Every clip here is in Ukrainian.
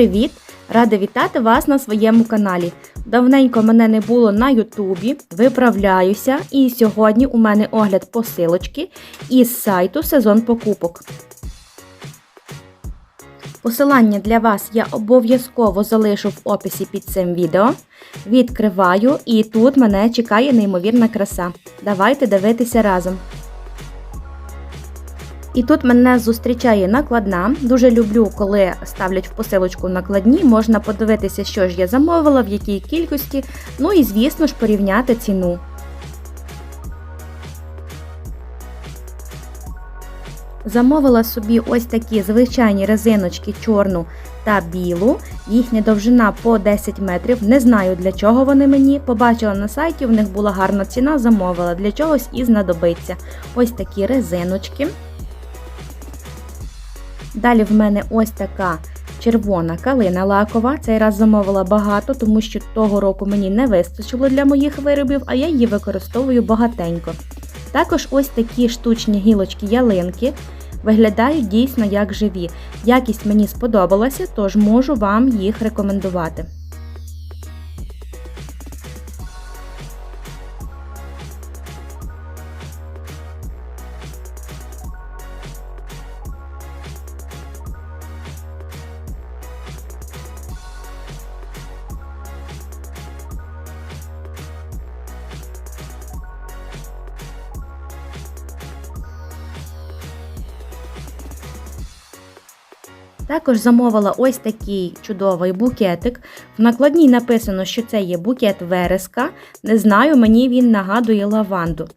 привіт! Рада вітати вас на своєму каналі. Давненько мене не було на Ютубі, виправляюся, і сьогодні у мене огляд посилочки із сайту Сезон покупок. Посилання для вас я обов'язково залишу в описі під цим відео. Відкриваю, і тут мене чекає неймовірна краса. Давайте дивитися разом. І тут мене зустрічає накладна. Дуже люблю, коли ставлять в посилочку накладні. Можна подивитися, що ж я замовила, в якій кількості. Ну і, звісно ж, порівняти ціну. Замовила собі ось такі звичайні резиночки чорну та білу. Їхня довжина по 10 метрів. Не знаю для чого вони мені. Побачила на сайті, в них була гарна ціна, замовила для чогось і знадобиться. Ось такі резиночки. Далі в мене ось така червона калина лакова. Цей раз замовила багато, тому що того року мені не вистачило для моїх виробів, а я її використовую багатенько. Також ось такі штучні гілочки ялинки виглядають дійсно як живі. Якість мені сподобалася, тож можу вам їх рекомендувати. Також замовила ось такий чудовий букетик. В накладній написано, що це є букет вереска. Не знаю, мені він нагадує лаванду.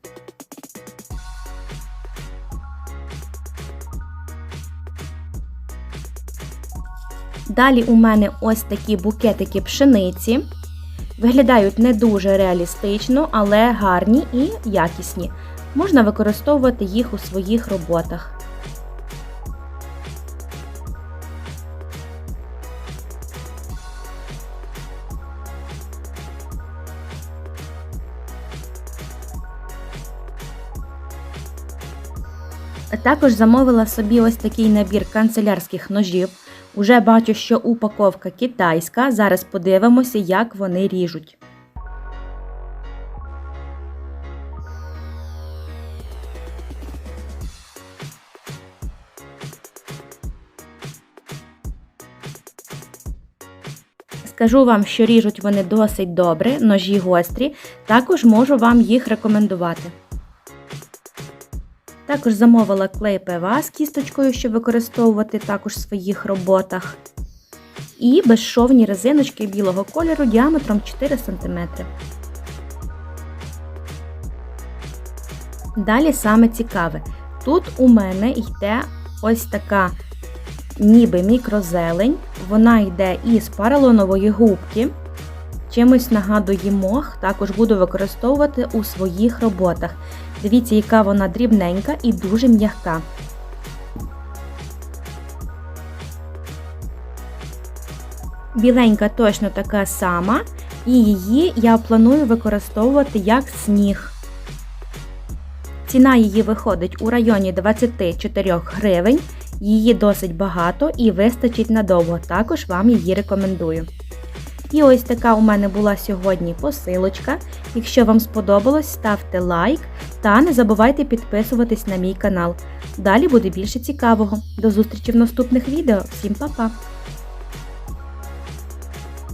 Далі у мене ось такі букетики пшениці. Виглядають не дуже реалістично, але гарні і якісні. Можна використовувати їх у своїх роботах. Також замовила собі ось такий набір канцелярських ножів. Уже бачу, що упаковка китайська. Зараз подивимося, як вони ріжуть. Скажу вам, що ріжуть вони досить добре, ножі гострі, також можу вам їх рекомендувати. Також замовила клей ПВА з кісточкою, щоб використовувати також в своїх роботах. І безшовні резиночки білого кольору діаметром 4 см. Далі саме цікаве. Тут у мене йде ось така ніби мікрозелень. Вона йде із паралонової губки. Чимось нагадує мох, також буду використовувати у своїх роботах. Дивіться, яка вона дрібненька і дуже м'яка. Біленька точно така сама, і її я планую використовувати як сніг. Ціна її виходить у районі 24 гривень. Її досить багато і вистачить надовго, також вам її рекомендую. І ось така у мене була сьогодні посилочка. Якщо вам сподобалось, ставте лайк та не забувайте підписуватись на мій канал. Далі буде більше цікавого. До зустрічі в наступних відео. Всім па-па!